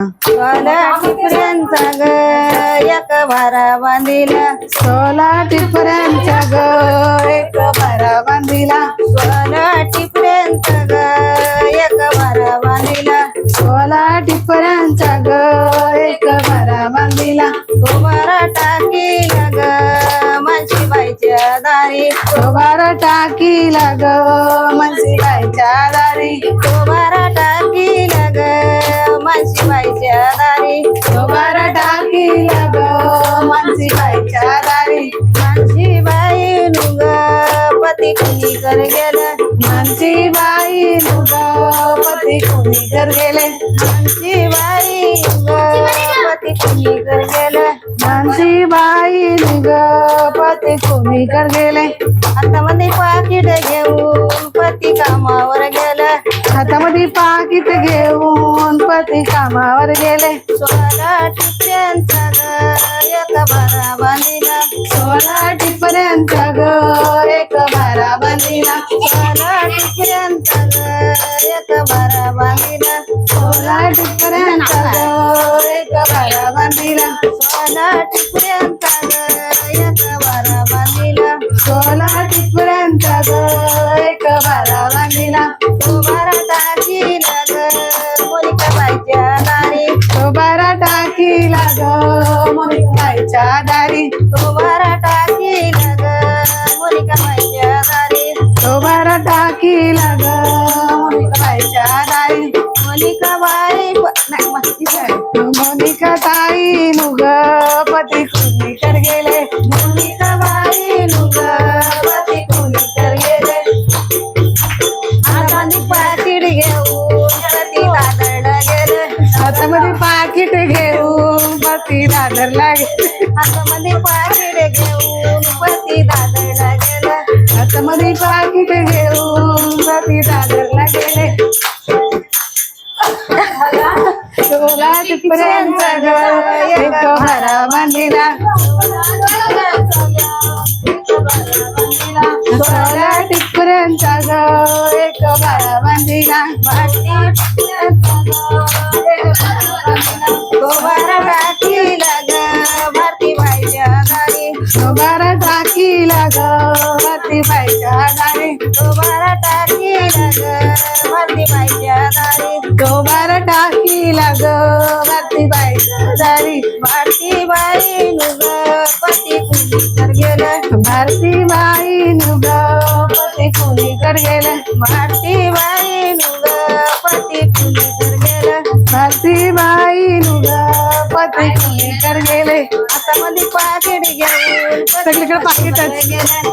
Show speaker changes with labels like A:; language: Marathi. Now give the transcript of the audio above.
A: सोला टिपऱ्यांचा ग एक भारा बांधिला.
B: सोला टिपऱ्यांचा ग एक भारा बांधिला.
A: सोला टिपऱ्यांचा ग एक भारा बांधिला.
B: सोला टिपऱ्यांचा ग एक भारा बांधिला.
A: गोबारा टाकीला ग माझी बाईच्या दारी.
B: बारा टाकीला ग मनसीबाईच्या दारी.
A: दारी
B: बारा टाकीला ग मनसीबाईच्या दारी.
A: बाई नुग पती कुणी कर गेलं?
B: मानसी बाई नुग पती कुणी कर गेले?
A: मानशी बाई नुग पती कुणी कर गेलं?
B: मानसी बाई नुग पती कुणी कर गेले?
A: आता मध्ये पाकिट घेऊन पती कामावर गेलं.
B: हातामध्ये पाकिट घे पती कामावर गेले.
A: सोला टिपऱ्यांचा ग एक बारा बांधिला
B: सोळा टिपऱ्यांचा ग एक बारा बांधिला
A: सोला टिपऱ्यांचा ग एक बारा बांधिला
B: सोळा टिपऱ्यांचा ग एक बारा बांधिला
A: सोला टिपऱ्यांचा ग
B: मोनिकाईच्या दारी.
A: तो बारा टाकीला ग मोनिका बाईच्या दारी.
B: तो बारा टाकीला ग मोनिकाईच्या दारी.
A: मोनिका बाई प- नाही मस्तीच आहे
B: मोनिका ताई नुग पती
A: दादरला गेले
B: हातामध्ये पाकिट घेऊन पती दादरला गेले
A: हातामध्ये पाकिट घेऊन पती दादरला गेले
B: सोला टिपऱ्यांचा ग एक भरा बांधिला सोला टिपऱ्यांचा ग एक भरा बांधिला
A: गोबारा टाकीला ग भारती बाईच्या दारी
B: बारा टाकीला ग पती बाईच्या दारी
A: गोबारा टाकीला ग भारती बाईच्या दारी
B: तो बारा टाकीला ग पती बाईच्या दारी
A: भारती बाई नुग पती कुणी तर गेलं?
B: भारती बाई नुग पती कोणी कर गेले?
A: भारती बाई नुग पती कुणी तर गेलं
B: भारती बाई नुग पती कोणी कर गेले
A: हातामध्ये पाकिट घेऊन
B: सगळीकडे पाकिटच.
A: गेलं